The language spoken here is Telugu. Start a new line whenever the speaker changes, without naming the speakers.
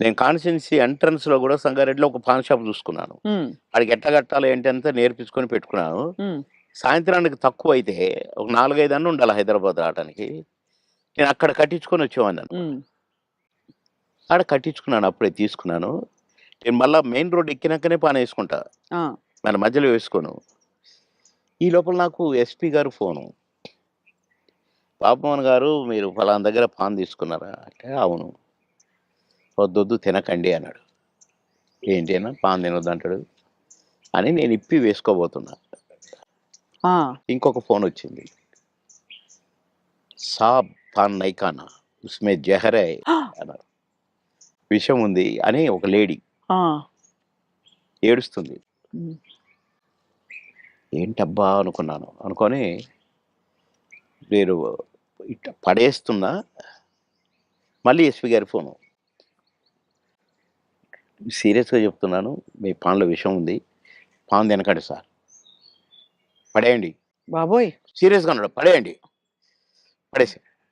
నేను కాన్స్టిట్యున్సీ ఎంట్రన్స్లో కూడా సంగారెడ్డిలో ఒక పాన్ షాప్ చూసుకున్నాను. వాడికి ఎట్లా కట్టాలి ఏంటి అంతా నేర్పించుకొని పెట్టుకున్నాను. సాయంత్రానికి తక్కువ అయితే ఒక నాలుగైదు అన్న ఉండాలి హైదరాబాద్ రావడానికి నేను అక్కడ కట్టించుకొని వచ్చేవాడిని.
ఉమ్.
ఆడ కట్టించుకున్నాను అప్పుడే తీసుకున్నాను. నేను మళ్ళీ మెయిన్ రోడ్ ఎక్కినాకనే పాన్ వేసుకుంటా. మన మధ్యలో వేసుకోను. ఈ లోపల నాకు ఎస్పీ గారు ఫోను. బాబుమోహన్ గారు మీరు ఫలానా దగ్గర పాన్ తీసుకున్నారా? అంటే అవును. వద్దొద్దు తినకండి అన్నాడు. ఏంటి అన్న? పాన్ తినొద్దు అంటాడు. అని నేను ఇప్పి వేసుకోబోతున్నా. ఇంకొక ఫోన్ వచ్చింది. సాబ్ పాన్ నైకానా. ఉస్మే జహర్ అన్నారు. విషయం ఉంది అని ఒక లేడీ ఏడుస్తుంది. ఏంటబ్బా అనుకున్నాను. అనుకొని నేను ఇట్ట పడేస్తున్నా. మళ్ళీ ఎస్పీ గారి ఫోను. సీరియస్గా చెప్తున్నాను. మీ పాన్లో విషయం ఉంది. పాన్ తినకండి సార్. పడేయండి.
బాబోయ్!
సీరియస్గా అన్నాడు పడేయండి. పడేసి